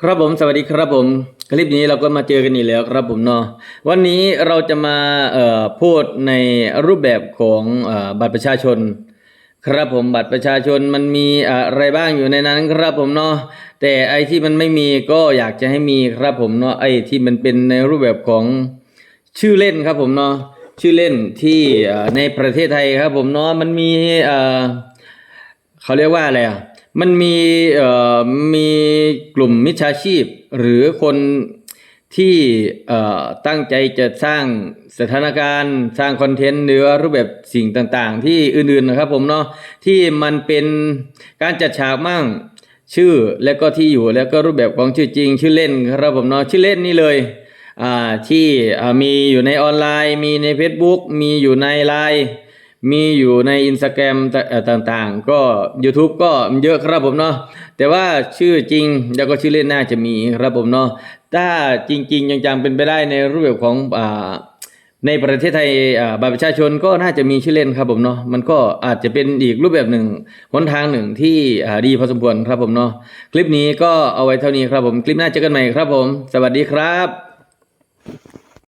ครับผมสวัสดีครับผมคลิปนี้เราก็มาเจอกันอีกแล้วครับผมเนาะวันนี้เราจะมาพูดในรูปแบบของอบัตรประชาชน ครับผมบัตรประชาชนมันมีอะไรบ้างอยู่ในนั้นครับผมเนาะแต่ไอที่มันไม่มีก็อยากจะให้มีครับผมเนาะไอที่มันเป็นในรูปแบบของชื่อเล่นครับผมเนาะชื่อเล่นที่ในประเทศไทยครับผมเนาะมันมีเอ่อเขาเรียกว่าอะไรอะ มันมีเอ่อมีกลุ่มมิจฉาชีพ หรือคนที่เอ่อตั้งใจจะสร้างสถานการณ์ สร้างคอนเทนต์หรือว่ารูปแบบสิ่งต่างๆ ที่อื่นๆนะครับผมเนาะที่มันเป็นการจัดฉากมั่งชื่อแล้วก็ที่อยู่แล้วก็รูปแบบของชื่อจริง ชื่อเล่นครับผมเนาะชื่อเล่นนี่เลยอ่าที่มีอยู่ในออนไลน์ มีใน Facebook มีอยู่ในไลน์ มีอยู่ในอินสตาแกรมต่างๆ ก็ YouTube ก็เยอะครับผมเนาะแต่ว่าชื่อจริงแล้วก็ชื่อเล่นน่าจะมีครับผมเนาะถ้าจริงๆจังๆเป็นไปได้ในรูปแบบของอ่าในประเทศไทยบัตรประชาชนก็น่าจะมีชื่อเล่นครับผมเนาะมันก็อาจจะเป็นอีกรูปแบบหนึ่งหนทางหนึ่งที่ดีพอสมควรครับผมเนาะคลิปนี้ก็เอาไว้เท่านี้ครับผมคลิปหน้าเจอกันใหม่ครับผม สวัสดีครับ